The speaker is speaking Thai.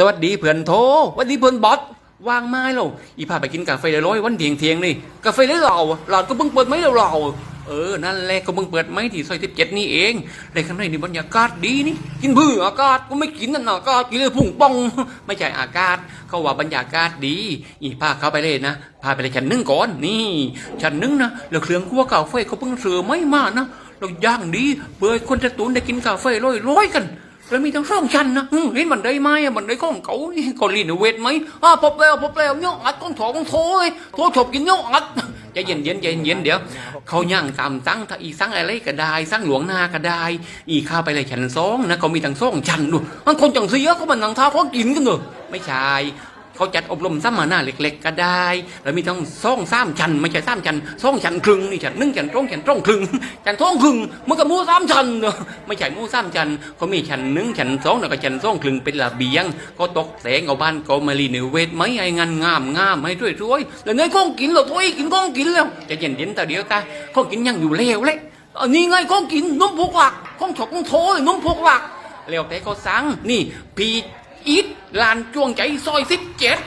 สวัสดีเพื่อนโทสวัสดีเพื่อนบอสวางไม้เราอีพาไปกินกาแฟเลยร้อยวันเทียงเทียงนี่กาแฟเลยเราหลอดก็เพิ่งเปิดไหมเราเราเออ นั่นแหละก็เพิ่งเปิดไหมที่ซอยสิบเจ็ดนี่เองในข้างในนี่บรรยากาศดีนี่ กินเบื่ออากาศก็ไม่กินนั่นนะอากาศกินเลยพุ่งป่อง ไม่ใช่อากาศ เขาว่าบรรยากาศดี อีพาเข้าไปเลยนะ พาไปเลยชั้นหนึ่งก่อนนี่ชั้นหนึ่งนะแล้วเครื่องคั่วกาแฟเขาเพิ่งเสือไม่มานะเราย่างดีเพื่อคนจะตุนได้กินกาแฟร้อยๆกัน แล้วมีทั้งสองชั้นนะอืมเห็นมันได้ไหมมันได้ของเขานี่ก็รีนเวทไหมอ่าพบแล้วพบแล้วเนาะอัดก้องถอก้องโถเลยโถชอบกินเนาะอัดใจเย็นเย็นใจเย็นเดี๋ยว เขาย่างตามสั่งถ้าอีสั่งอะไรก็ได้สั่งหลวงนาก็ได้ อีข้าไปเลยชั้นสองนะเขามีทั้งสองชั้นด้วยมันคนจังเสียเขามันนังท้าเขากินกันเลยไม่ใช่ เขาจัดอบรมสัมมนาเล็ก ๆ ก็ได้ แล้วมีทั้งซ่องสามชั้นไม่ใช่สามชั้นซ่องชั้นครึ่งนี่ชั้นหนึ่งชั้นตรงชั้นตรงครึ่งชั้นตรงครึ่งมันก็มูสามชั้นเนอะไม่ใช่มูสามชั้นเขามีชั้นหนึ่งชั้นสองแล้วก็ชั้นสองครึ่งเป็นระเบียง ก็ตกแต่งเอาบ้านก็มารีโนเวทไหมไอ้งานงามงามให้สวยๆแล้วเนยก้องกินเหรอโอ้ยกินก้องกินแล้วจะเย็นเย็นแต่เดียวตาก้องกินยังอยู่เลวเลยอันนี้ไงก้องกินนมพกหลักก้องฉกก้องโถเลยนมพกหลักแล้วแต่เขาสั่งนี่พี อีทลานจ้วงใจซอยสิบเจ็ด